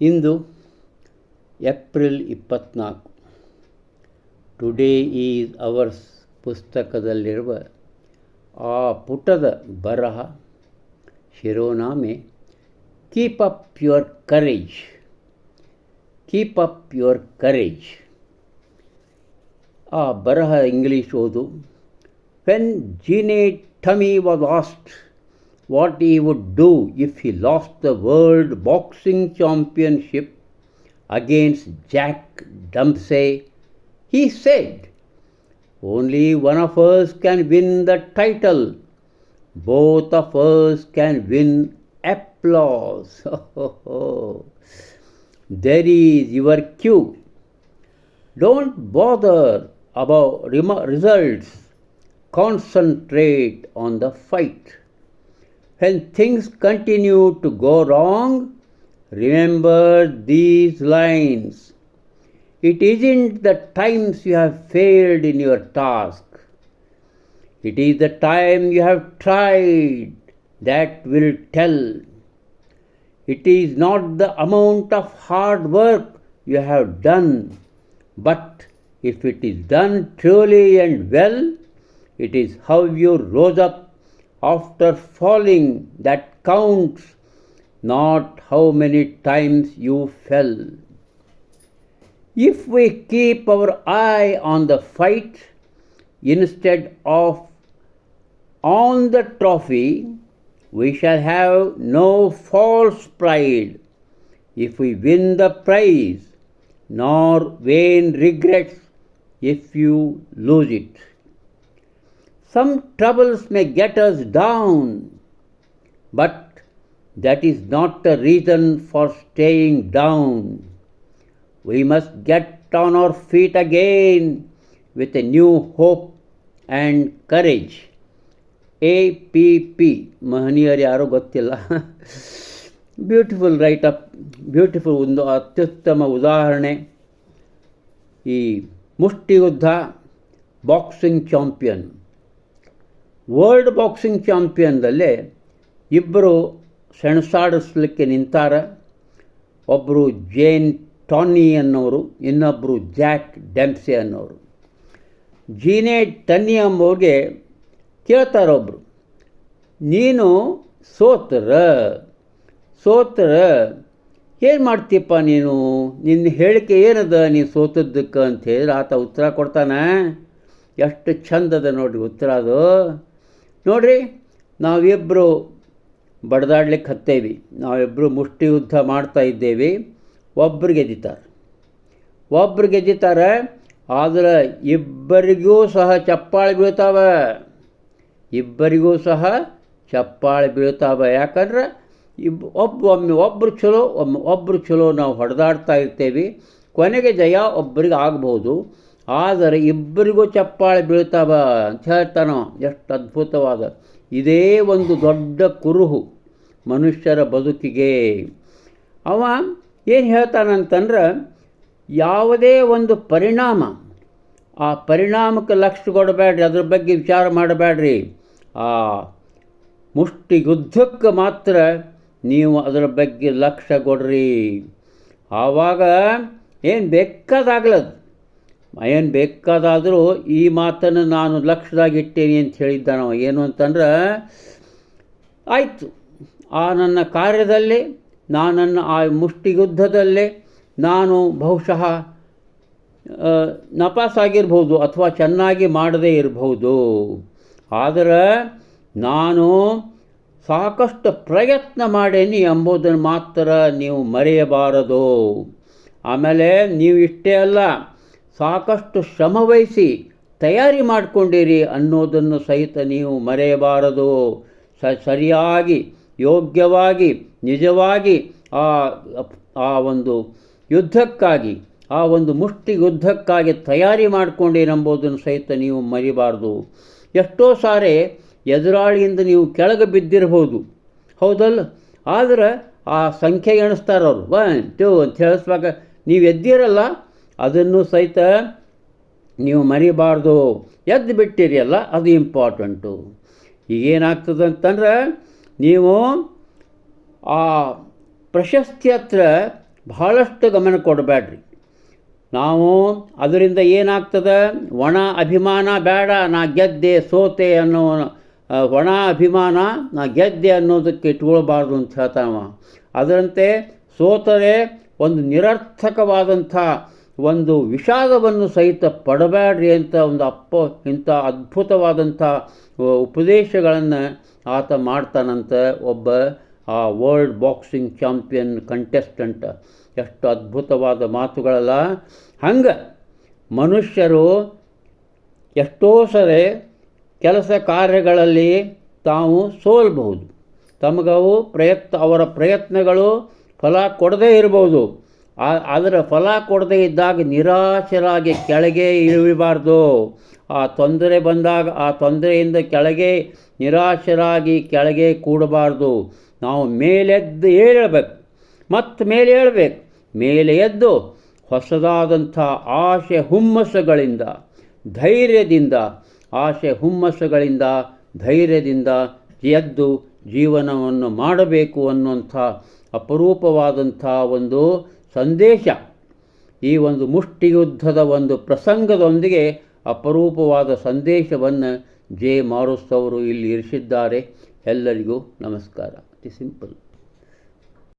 ಇಂದು April ಇಪ್ಪತ್ತ್ನಾಲ್ಕು today is ours ಪುಸ್ತಕದಲ್ಲಿರುವ ಆ ಪುಟದ ಬರಹ, ಶಿರೋನಾಮೆ keep up your courage keep up your courage ಆ ಬರಹ ಇಂಗ್ಲೀಷ್ ಓದು when Gene Tunney was asked what he would do if he lost the World Boxing Championship against Jack Dempsey, he said, Only one of us can win the title. Both of us can win applause. there is your cue. Don't bother about results. Concentrate on the fight. When things continue to go wrong, remember these lines. It isn't the times you have failed in your task, it is the time you have tried that will tell. It is not the amount of hard work you have done, but if it is done truly and well, it is how you rose up after falling that counts, not how many times you fell. If we keep our eye on the fight instead of on the trophy, we shall have no false pride if we win the prize, nor vain regrets if you lose it. Some troubles may get us down, but that is not a reason for staying down. We must get on our feet again with a new hope and courage. A P P ಮಹನೀಯರು ಯಾರೂ ಗೊತ್ತಿಲ್ಲ beautiful right up beautiful ಒಂದು ಅತ್ಯುತ್ತಮ ಉದಾಹರಣೆ ಈ ಮುಷ್ಟಿಯುದ್ಧ boxing champion world boxing ಚಾಂಪಿಯನ್ದಲ್ಲೇ ಇಬ್ಬರು ಸೆಣಸಾಡಿಸ್ಲಿಕ್ಕೆ ನಿಂತಾರ. ಒಬ್ಬರು ಜೇನ್ ಟಾನಿ ಅನ್ನೋರು ಇನ್ನೊಬ್ಬರು ಜಾಕ್ ಡೆಮ್ಸೆ ಅನ್ನೋರು. ಜೀನೆ ಟನ್ನಿ ಎಂಬವ್ರಿಗೆ ಕೇಳ್ತಾರೊಬ್ಬರು ನೀನು ಸೋತ್ರ ಸೋತ್ರ, ಏನು ಮಾಡ್ತೀಯಪ್ಪ ನೀನು? ನಿನ್ನ ಹೇಳಿಕೆ ಏನದ? ನೀನು ಸೋತದ್ದಕ್ಕೆ? ಅಂತ ಹೇಳಿದ್ರೆ ಆತ ಉತ್ತರ ಕೊಡ್ತಾನೆ. ಎಷ್ಟು ಚಂದದ ನೋಡ್ರಿ ಉತ್ತರ ಅದು. ನೋಡ್ರಿ ನಾವಿಬ್ಬರು ಬಡದಾಡ್ಲಿಕ್ಕೆ ಹತ್ತೇವಿ. ನಾವಿಬ್ಬರು ಮುಷ್ಟಿ ಯುದ್ಧ ಮಾಡ್ತಾ ಇದ್ದೇವೆ. ಒಬ್ಬರು ಗೆದ್ದಿತಾರೆ ಒಬ್ರು ಗೆದ್ದಿತಾರೆ ಆದರೆ ಇಬ್ಬರಿಗೂ ಸಹ ಚಪ್ಪಾಳೆ ಬೀಳ್ತಾವೆ. ಇಬ್ಬರಿಗೂ ಸಹ ಚಪ್ಪಾಳೆ ಬೀಳ್ತಾವೆ. ಯಾಕಂದ್ರೆ ಇಬ್ ಒಬ್ಬ ಒಮ್ಮೆ ಒಬ್ಬರು ಚಲೋ, ಒಮ್ಮೆ ಒಬ್ಬರು ಚಲೋ ನಾವು ಹೊಡೆದಾಡ್ತಾ ಇರ್ತೇವೆ. ಕೊನೆಗೆ ಜಯ ಒಬ್ಬರಿಗೆ ಆಗ್ಬೋದು. ಆದರೆ ಇಬ್ಬರಿಗೂ ಚಪ್ಪಾಳೆ ಬೀಳ್ತಾವ ಅಂತ ಹೇಳ್ತಾನೋ ಎಷ್ಟು ಅದ್ಭುತವಾದ. ಇದೇ ಒಂದು ದೊಡ್ಡ ಕುರುಹು ಮನುಷ್ಯರ ಬದುಕಿಗೆ. ಅವ ಏನು ಹೇಳ್ತಾನಂತಂದ್ರೆ ಯಾವುದೇ ಒಂದು ಪರಿಣಾಮ, ಆ ಪರಿಣಾಮಕ್ಕೆ ಲಕ್ಷ್ಯ ಕೊಡಬೇಡ್ರಿ, ಅದ್ರ ಬಗ್ಗೆ ವಿಚಾರ ಮಾಡಬೇಡ್ರಿ. ಆ ಮುಷ್ಟಿ ಯುದ್ಧಕ್ಕೆ ಮಾತ್ರ ನೀವು ಅದರ ಬಗ್ಗೆ ಲಕ್ಷ್ಯ ಕೊಡ್ರಿ. ಆವಾಗ ಏನು ಬೇಕಾದಾಗ್ಲದು. ಏನು ಬೇಕಾದಾದರೂ ಈ ಮಾತನ್ನು ನಾನು ಲಕ್ಷ್ಯದಾಗಿಟ್ಟೇನೆ ಅಂತ ಹೇಳಿದ್ದ ನಾವು ಏನು ಅಂತಂದ್ರೆ, ಆಯಿತು, ಆ ನನ್ನ ಕಾರ್ಯದಲ್ಲಿ ನಾನನ್ನ ಆ ಮುಷ್ಟಿಯುದ್ಧದಲ್ಲೇ ನಾನು ಬಹುಶಃ ನಪಾಸಾಗಿರ್ಬೋದು ಅಥವಾ ಚೆನ್ನಾಗಿ ಮಾಡದೇ ಇರಬಹುದು. ಆದರೆ, ನಾನು ಸಾಕಷ್ಟು ಪ್ರಯತ್ನ ಮಾಡೇನಿ ಎಂಬುದನ್ನು ಮಾತ್ರ ನೀವು ಮರೆಯಬಾರದು. ಆಮೇಲೆ ನೀವು ಇಷ್ಟೇ ಅಲ್ಲ ಸಾಕಷ್ಟು ಶ್ರಮವಹಿಸಿ ತಯಾರಿ ಮಾಡಿಕೊಂಡಿರಿ ಅನ್ನೋದನ್ನು ಸಹಿತ ನೀವು ಮರೆಯಬಾರದು. ಸ, ಸರಿಯಾಗಿ, ಯೋಗ್ಯವಾಗಿ, ನಿಜವಾಗಿ ಆ ಆ ಒಂದು ಯುದ್ಧಕ್ಕಾಗಿ, ಆ ಒಂದು ಮುಷ್ಟಿ ಯುದ್ಧಕ್ಕಾಗಿ ತಯಾರಿ ಮಾಡಿಕೊಂಡಿರೆಂಬುದನ್ನು ಸಹಿತ ನೀವು ಮರಿಬಾರ್ದು. ಎಷ್ಟೋ ಸಾರಿ ಎದುರಾಳಿಯಿಂದ ನೀವು ಕೆಳಗೆ ಬಿದ್ದಿರಬಹುದು. ಹೌದಲ್ಲ? ಆದರೆ ಆ ಸಂಖ್ಯೆ ಎಣಿಸ್ತಾರವ್ರು. ಒನ್ ಟೂ ಅಂತ ಹೇಳಿಸ್ವಾಗ ನೀವು ಎದ್ದಿರಲ್ಲ? ಅದನ್ನು ಸಹಿತ ನೀವು ಮರಿಬಾರ್ದು. ಎದ್ದು ಬಿಟ್ಟಿರಿ ಅಲ್ಲ ಅದು ಇಂಪಾರ್ಟೆಂಟು ಈಗೇನಾಗ್ತದೆ ಅಂತಂದ್ರೆ, ನೀವು ಆ ಪ್ರಶಸ್ತಿ ಹತ್ರ ಬಹಳಷ್ಟು ಗಮನ ಕೊಡಬೇಡ್ರಿ. ನಾವು ಅದರಿಂದ ಏನಾಗ್ತದೆ, ಒಣ ಅಭಿಮಾನ ಬೇಡ, ನಾ ಗೆದ್ದೆ ಸೋತೆ ಅನ್ನೋ ಒಣ ಅಭಿಮಾನ, ನಾ ಗೆದ್ದೆ ಅನ್ನೋದಕ್ಕೆ ಇಟ್ಕೊಳ್ಬಾರ್ದು ಅಂತ ಹೇಳ್ತಾವ ಅದರಂತೆ ಸೋತರೆ ಒಂದು ನಿರರ್ಥಕವಾದಂಥ ಒಂದು ವಿಷಾದವನ್ನು ಸಹಿತ ಪಡಬೇಡ್ರಿ ಅಂತ ಒಂದು ಅಪ್ಪ ಇಂಥ ಅದ್ಭುತವಾದಂಥ ಉಪದೇಶಗಳನ್ನು ಆತ ಮಾಡ್ತಾನಂತ ಒಬ್ಬ ಆ ವರ್ಲ್ಡ್ ಬಾಕ್ಸಿಂಗ್ ಚಾಂಪಿಯನ್ ಕಂಟೆಸ್ಟೆಂಟ್. ಎಷ್ಟು ಅದ್ಭುತವಾದ ಮಾತುಗಳಲ್ಲ. ಹಂಗೆ ಮನುಷ್ಯರು ಎಷ್ಟೋ ಸರಿ ಕೆಲಸ ಕಾರ್ಯಗಳಲ್ಲಿ ತಾವು ಸೋಲ್ಬಹುದು. ತಮಗವು ಪ್ರಯತ್ನ, ಅವರ ಪ್ರಯತ್ನಗಳು ಫಲ ಕೊಡದೇ ಇರ್ಬೋದು ಆ- ಅದರ ಫಲ ಕೊಡದೇ ಇದ್ದಾಗ ನಿರಾಶರಾಗಿ ಕೆಳಗೆ ಇಳಿಬಾರ್ದು ಆ ತೊಂದರೆ ಬಂದಾಗ, ಆ ತೊಂದರೆಯಿಂದ ಕೆಳಗೆ ನಿರಾಶರಾಗಿ ಕೆಳಗೆ ಕೂಡಬಾರ್ದು. ನಾವು ಮೇಲೆದ್ದು ಏಳಬೇಕು, ಮತ್ತು ಮೇಲೆ ಏಳಬೇಕು. ಮೇಲೆ ಎದ್ದು ಹೊಸದಾದಂಥ ಆಶೆ ಹುಮ್ಮಸ್ಸುಗಳಿಂದ, ಧೈರ್ಯದಿಂದ, ಆಶೆ ಹುಮ್ಮಸ್ಸುಗಳಿಂದ, ಧೈರ್ಯದಿಂದ ಎದ್ದು ಜೀವನವನ್ನು ಮಾಡಬೇಕು ಅನ್ನುವಂಥ ಅಪರೂಪವಾದಂಥ ಒಂದು ಸಂದೇಶ. ಈ ಒಂದು ಮುಷ್ಟಿಯುದ್ಧದ ಒಂದು ಪ್ರಸಂಗದೊಂದಿಗೆ ಅಪರೂಪವಾದ ಸಂದೇಶವನ್ನು ಜೆ ಮಾರುಸ್ ಅವರು ಇಲ್ಲಿ ಇರಿಸಿದ್ದಾರೆ. ಎಲ್ಲರಿಗೂ ನಮಸ್ಕಾರ. ಅತಿ ಸಿಂಪಲ್.